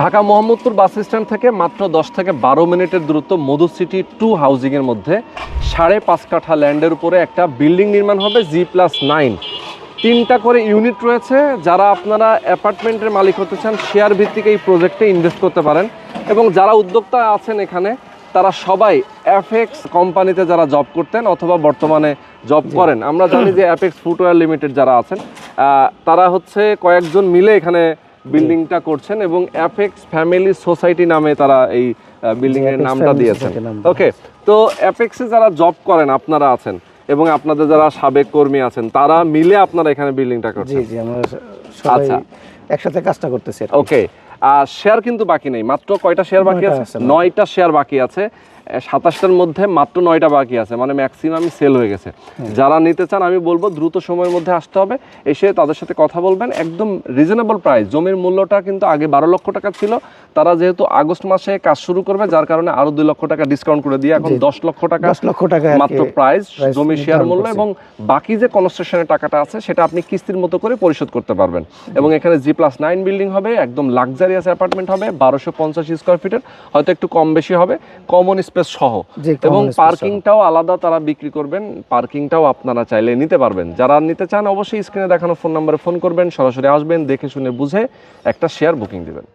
Dhaka Mohammadpur bus stand থেকে মাত্র দশ থেকে বারো মিনিটের দূরত্ব মধু সিটি টু হাউজিংয়ের মধ্যে। সাড়ে পাঁচ কাঠা ল্যান্ডের উপরে একটা বিল্ডিং নির্মাণ হবে জি প্লাস নাইন। তিনটা করে ইউনিট রয়েছে যারা আপনারা অ্যাপার্টমেন্টের মালিক হতে চান শেয়ার ভিত্তিক এই প্রজেক্টে ইনভেস্ট করতে পারেন। এবং যারা উদ্যোক্তা আছেন এখানে তারা সবাই অ্যাফেক্স কোম্পানিতে যারা জব করতেন অথবা বর্তমানে জব করেন। আমরা জানি যে অ্যাপেক্স ফুটওয়্যার লিমিটেড যারা আছেন তারা হচ্ছে কয়েকজন মিলে এখানে বিল্ডিংটা করছেন এবং অ্যাপেক্স ফ্যামিলি সোসাইটি নামে তারা এই বিল্ডিং এর নামটা দিয়েছেন। ওকে তো অ্যাপেক্সে যারা জব করেন আপনারা আছেন এবং আপনাদের যারা সাবেক কর্মী আছেন তারা মিলে আপনারা এখানে বিল্ডিংটা করছেন। জি জি আমরা সবাই আচ্ছা। একসাথে কাজটা করতেছি ওকে আর শেয়ার কিন্তু বাকি নেই মাত্র কয়টা শেয়ার বাকি আছে, নয়টা শেয়ার বাকি আছে। সাতাশটার মধ্যে মাত্র নয়টা বাকি আছে মানে ম্যাক্সিমাম সেল হয়ে গেছে। যারা নিতে চান আমি বলব দ্রুত সময়ের মধ্যে আসতে হবে এসে তাদের সাথে কথা বলবেন। একদম রিজনেবল প্রাইস জমির মূল্যটা কিন্তু আগে বারো লক্ষ টাকা ছিল তারা যেহেতু আগস্ট মাসে কাজ শুরু করবে যার কারণে আরও দুই লক্ষ টাকা ডিসকাউন্ট করে দিয়ে এখন দশ লক্ষ টাকা লক্ষ টাকা মাত্র প্রাইস price জমি শেয়ার মূল্য এবং বাকি যে কনস্ট্রাকশনের টাকাটা আছে সেটা আপনি কিস্তির মতো করে পরিশোধ করতে পারবেন। এবং এখানে জি প্লাস নাইন বিল্ডিং হবে একদম লাক্সারিয়াস অ্যাপার্টমেন্ট হবে বারোশো পঞ্চাশ স্কোয়ার ফিটের হয়তো একটু কম বেশি হবে। কমন স্পেস সহ। এবং পার্কিংটাও আলাদা তারা বিক্রি করবেন পার্কিংটাও আপনারা চাইলে নিতে পারবেন। যারা নিতে চান অবশ্যই স্ক্রিনে দেখানো ফোন নাম্বারে ফোন করবেন সরাসরি আসবেন দেখে শুনে বুঝে একটা শেয়ার বুকিং দিবেন।